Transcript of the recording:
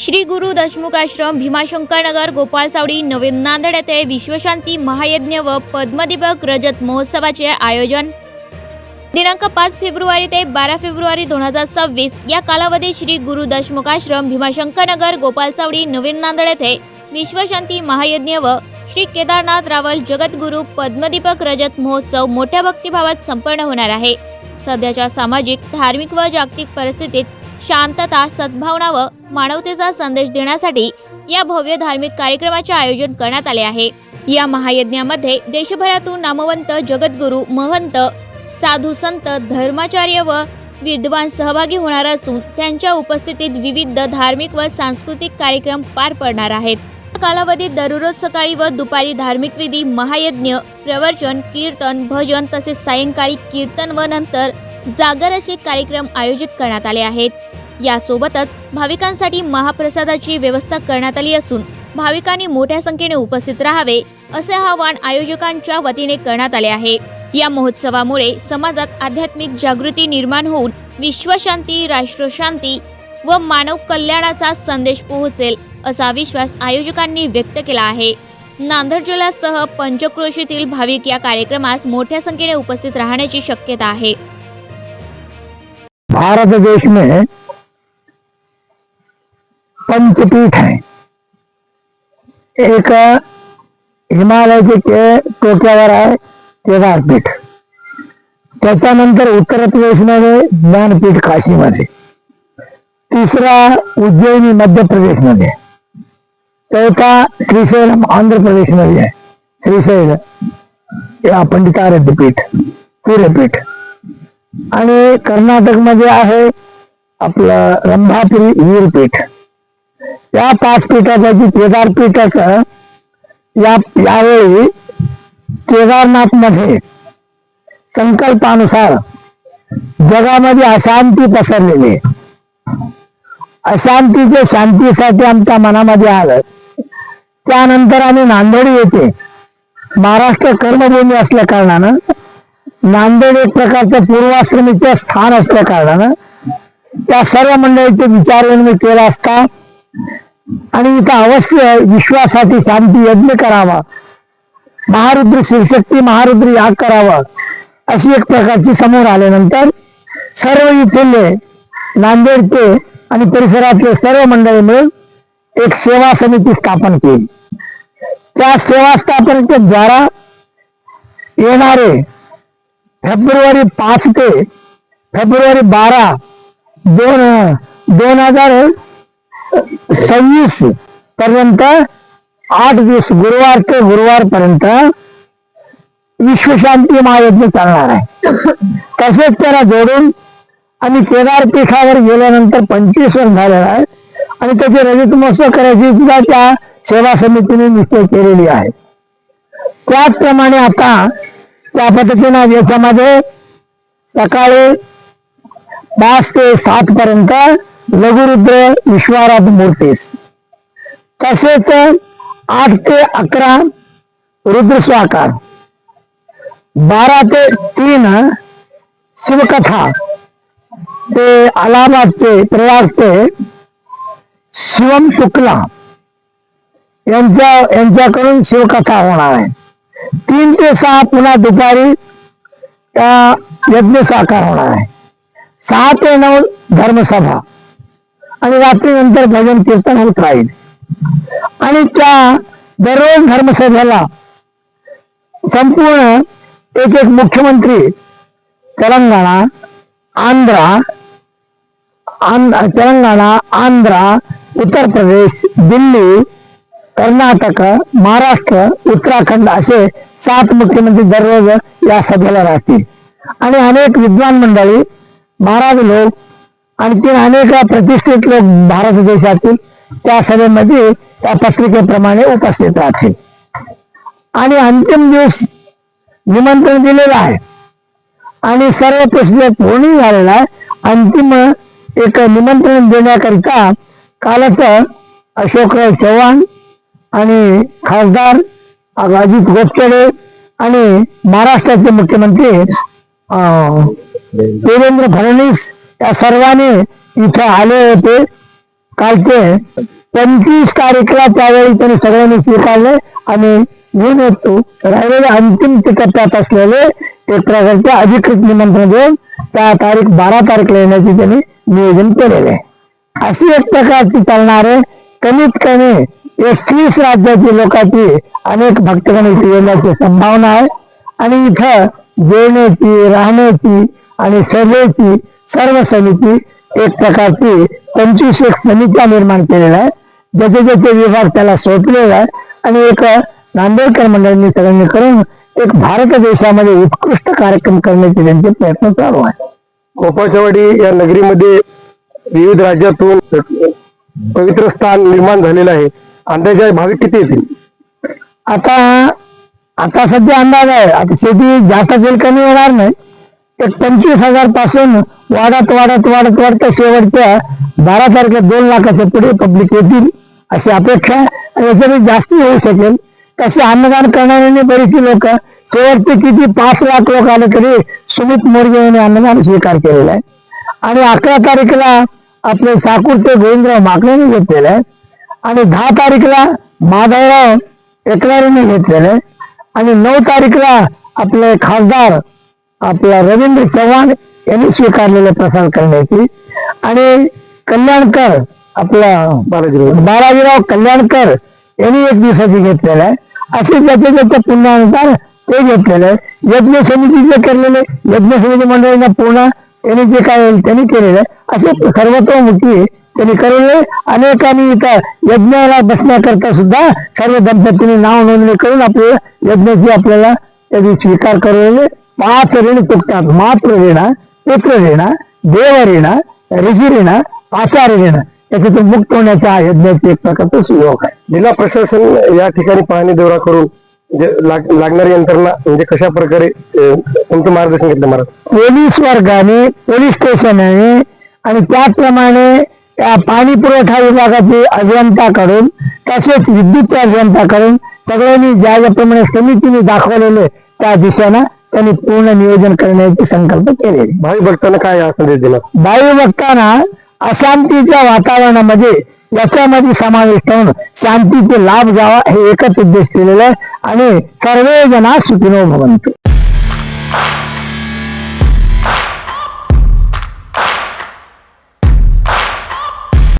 श्री गुरु दशमुख आश्रम भीमाशंकर नगर गोपाळ चावडी नवीन नांदेड येथे विश्वशांती महायज्ञ व पद्मदीपक रजत महोत्सवाचे आयोजन. दिनांक पाच फेब्रुवारी ते बारा फेब्रुवारी दोन हजार सव्वीस या कालावधीत श्री गुरु दशमुख आश्रम भीमाशंकर नगर गोपाळ चावडी नवीन नांदेड येथे विश्वशांती महायज्ञ व श्री केदारनाथ रावल जगद्गुरु पद्मदीपक रजत महोत्सव मोठ्या भक्तिभावात संपन्न होणार आहे. सध्याच्या सामाजिक धार्मिक व जागतिक परिस्थितीत शांतता सद्भावना व मानवतेचा संदेश देण्यासाठी या भव्य धार्मिक कार्यक्रमाचे आयोजन करण्यात आले आहे. या महायज्ञामध्ये देशभरातून नामवंत जगद्गुरू महंत साधू संत धर्माचार्य व विद्वान सहभागी होणार असून त्यांच्या उपस्थितीत विविध धार्मिक व सांस्कृतिक कार्यक्रम पार पडणार आहेत. या कालावधीत दररोज सकाळी व दुपारी धार्मिक विधी महायज्ञ प्रवचन कीर्तन भजन तसेच सायंकाळी कीर्तन व नंतर जागर असे कार्यक्रम आयोजित करण्यात आले आहेत. यासोबतच भाविकांसाठी महाप्रसादाची व्यवस्था करण्यात आली असून भाविकांनी मोठ्या संख्येने उपस्थित राहावे असे आवाहन आयोजकांच्या वतीने करण्यात आले आहे. या महोत्सवामुळे समाजात आध्यात्मिक जागृती निर्माण होऊन विश्वशांती राष्ट्रशांती व मानव कल्याणाचा संदेश पोहोचेल असा विश्वास आयोजकांनी व्यक्त केला आहे. नांदेड जिल्ह्यासह पंचक्रोशीतील भाविक या कार्यक्रमास मोठ्या संख्येने उपस्थित राहण्याची शक्यता आहे. भारत देश में पंचपीठ है। एक हिमालय के टोक्यावर आहे केदारपीठ त्याच्यानंतर उत्तर प्रदेशमध्ये ज्ञानपीठ काशीमध्ये तिसरा उज्जैनी मध्य प्रदेश प्रदेशमध्ये चौथा श्रीशैलम आंध्र प्रदेश प्रदेशमध्ये आहे श्रीशैल या पंडिताराध्य पीठ सूर्यपीठ आणि कर्नाटकमध्ये आहे आपलं रंभापुरी वीरपीठ. या पाच पीठापैकी केदारपीठाच या यावेळी केदारनाथमध्ये संकल्पानुसार जगामध्ये अशांती पसरलेली आहे. अशांतीच्या शांतीसाठी आमच्या मनामध्ये आलं. त्यानंतर आम्ही नांदेड येथे महाराष्ट्र कर्मभूमी असल्या कारणानं नांदेड एक प्रकारचं पूर्वाश्रमीचं स्थान असल्या कारणानं त्या सर्व मंडळीचे विचारविनिमय केला असता आणि इथं अवश्य विश्वासाठी शांती यज्ञ करावा. महारुद्र शिवशक्ती महारुद्र याग करावा अशी एक प्रकारची समोर आल्यानंतर सर्व इथले नांदेडचे आणि परिसरातले सर्व मंडळी मिळून एक सेवा समिती स्थापन केली. त्या सेवा स्थापनेच्या द्वारा येणारे फेब्रुवारी पाच ते फेब्रुवारी बारा दोन दोन हजार सव्वीस पर्यंत आठ दिवस गुरुवार ते गुरुवार पर्यंत विश्वशांती महायज्ञ चालणार आहे. तसेच त्याला जोडून आम्ही केदार पीठावर गेल्यानंतर पंचवीस वर्ष झालेला आहे आणि त्याचे रजत महोत्सव करायची सुद्धा त्या सेवा समितीने निश्चय केलेली आहे. त्याचप्रमाणे आता त्या पद्धतीनं याच्यामध्ये सकाळी पाच ते सात पर्यंत लघुरुद्र विश्वारात मूर्तीस. तसेच आठ ते अकरा रुद्र स्वाकार बारा ते तीन शिवकथा. ते अलाहाबादचे प्रयागचे शिवम शुक्ला यांच्या यांच्याकडून शिवकथा होणार आहे. तीन ते सहा पुन्हा दुपारी त्या यज्ञ साकार होणार आहे. सहा ते नऊ धर्मसभा. आणि रात्रीनंतर भजन कीर्तन होत राहील. आणि त्या दररोज धर्मसभेला संपूर्ण एक एक मुख्यमंत्री तेलंगणा आंध्रा आंध तेलंगणा आंध्रा उत्तर प्रदेश दिल्ली कर्नाटक महाराष्ट्र उत्तराखंड असे सात मुख्यमंत्री दररोज या सभेला राहतील. आणि अनेक विद्वान मंडळी महाराज लोक आणखी अनेक प्रतिष्ठित लोक भारत देशातील त्या सभेमध्ये त्या पत्रिकेप्रमाणे उपस्थित राहतील. आणि अंतिम दिवस निमंत्रण दिलेलं आहे. आणि सर्व प्रसिद्ध पूर्ण झालेला आहे. अंतिम एक निमंत्रण देण्याकरिता कालच अशोकराव चव्हाण आणि खासदार अजित गोपचडे आणि महाराष्ट्राचे मुख्यमंत्री अं, देवेंद्र फडणवीस या सर्वांनी इथं आले होते. कालचे पंचवीस तारीखला त्यावेळी त्यांनी सगळ्यांनी स्वीकारले आणि घेऊन येतो राहिलेले अंतिम टप्प्यात असलेले ते प्रकारचे अधिकृत निमंत्रण देऊन त्या तारीख बारा तारीखला येण्याचे त्यांनी नियोजन केलेले अशी एक प्रकारची चालणारे कमीत कमी एकवीस राज्याची लोकांची अनेक भक्तगण इथे येण्याची संभावना आहे. आणि इथं जेवण्याची राहण्याची आणि सभेची सर्व समिती एक प्रकारची पंचवीस एक समित्या निर्माण केलेल्या आहे ज्याचे ज्याचे विभाग त्याला सोपलेला आहे आणि एक नांदेडकर मंडळांनी सगळ्यांनी करून एक भारत देशामध्ये उत्कृष्ट कार्यक्रम करण्याचे त्यांचे प्रयत्न चालू आहे गोपाळचवाडी या नगरीमध्ये विविध राज्यातून पवित्र स्थान निर्माण झालेलं आहे. अंदाजे भाविक किती येतील? आता आता सध्या अंदाज आहे. आता शेती जास्त तेल कमी येणार नाही. एक पंचवीस हजारपासून वाढत वाढत वाढत वाढत शेवटच्या बारा तारखेला दोन लाखाच्या पुढे पब्लिक येतील अशी अपेक्षा आणि याच्यापेक्षा जास्त होऊ शकेल. तसे अन्नदान करणाऱ्यांनी बरीचशी लोक शेवटचे किती पाच लाख लोक आले तरी सुमित मोर्गे यांनी अन्नदान स्वीकार केलेला आहे. आणि अकरा तारखेला आपले ठाकूर ते गोविंदराव माकडेने घेतलेलं आहे. आणि दहा तारीखला माधवराव एकवारीने घेतलेले. आणि नऊ तारीखला आपले खासदार आपला रवींद्र चव्हाण यांनी स्वीकारलेले प्रसार करण्याची. आणि कल्याणकर आपला बालाजीराव. बालाजीराव कल्याणकर यांनी एक दिवसाची घेतलेलं. आहे असे ज्याचे ज्याच्या पुण्यानुसार ते घेतलेलं. आहे यज्ञ समितीचे केलेले यज्ञ समिती मंडळींना पूर्ण त्यांनी जे काय त्यांनी केलेलं आहे असे सर्वतोमुखी त्यांनी करेले. अनेकांनी इथं यज्ञाला बसण्याकरता सुद्धा सर्व दंपतींनी नाव नोंदणी करून आपल्या यज्ञाची आपल्याला त्यांनी स्वीकार करलेले पाच ऋण चुकतात मात्र ऋणा पितृ ऋणा देव ऋणा ऋषी ऋणा आचार्य ऋण. याच्यातून मुक्त होण्याचा यज्ञाची एक प्रकारचा सुयोग आहे. जिल्हा प्रशासन या ठिकाणी पाहणी दौरा करून लाग- लागणारी यंत्रणा म्हणजे कशा प्रकारे तुमचं मार्गदर्शन घेतलं मला पोलीस वर्गाने पोलीस स्टेशनने आणि त्याचप्रमाणे पाणी पुरवठा विभागाचे अभियंताकडून तसेच विद्युतच्या अभियंताकडून सगळ्यांनी ज्या ज्याप्रमाणे समितीने दाखवलेले त्या दिशेनं त्यांनी पूर्ण नियोजन करण्याचे संकल्प केलेले भावी भक्तांना काय संदेश देणार? वायू बघताना अशांतीच्या वातावरणामध्ये याच्यामध्ये समाविष्ट होऊन शांतीचे लाभ घ्यावा हे एकच उद्देश केलेला आहे आणि सर्वे जना सुखिनो भवंतु.